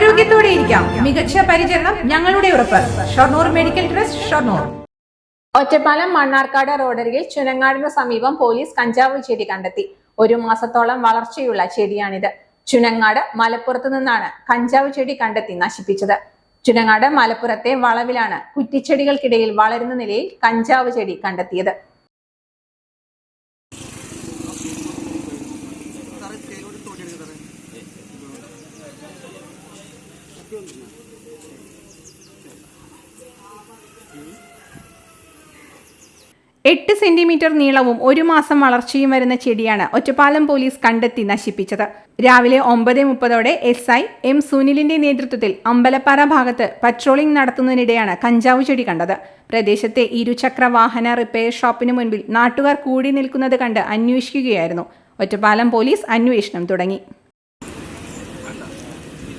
ആരോഗ്യത്തോടെ ഇരിക്കാം. മികച്ച പരിചരണം ഞങ്ങളുടെ ഉറപ്പ്. Shoranur medical trust Shoranur. Ottapalam Mannarkkad റോഡരികിൽ ചുനങ്ങാടിനു സമീപം പോലീസ് കഞ്ചാവ് ചെടി കണ്ടെത്തി. ഒരു മാസത്തോളം വളർച്ചയുള്ള ചെടിയാണിത്. ചുനങ്ങാട് മലപ്പുറത്ത് നിന്നാണ് കഞ്ചാവ് ചെടി കണ്ടെത്തി നശിപ്പിച്ചത്. ചുനങ്ങാട് മലപ്പുറത്തെ വളവിലാണ് കുറ്റിച്ചെടികൾക്കിടയിൽ വളരുന്ന നിലയിൽ കഞ്ചാവ് ചെടി കണ്ടെത്തിയത്. എട്ട് സെന്റിമീറ്റർ നീളവും ഒരു മാസം വളർച്ചയും വരുന്ന ചെടിയാണ് ഒറ്റപ്പാലം പോലീസ് കണ്ടെത്തി നശിപ്പിച്ചത്. രാവിലെ ഒമ്പത് മുപ്പതോടെ എസ് ഐ എം സുനിലിന്റെ നേതൃത്വത്തിൽ അമ്പലപ്പാറ ഭാഗത്ത് പട്രോളിംഗ് നടത്തുന്നതിനിടെയാണ് കഞ്ചാവ് ചെടി കണ്ടത്. പ്രദേശത്തെ ഇരുചക്ര വാഹന റിപ്പയർ ഷോപ്പിന് മുൻപിൽ നാട്ടുകാർ കൂടി നിൽക്കുന്നത് കണ്ട് അന്വേഷിക്കുകയായിരുന്നു. ഒറ്റപ്പാലം പോലീസ് അന്വേഷണം തുടങ്ങി.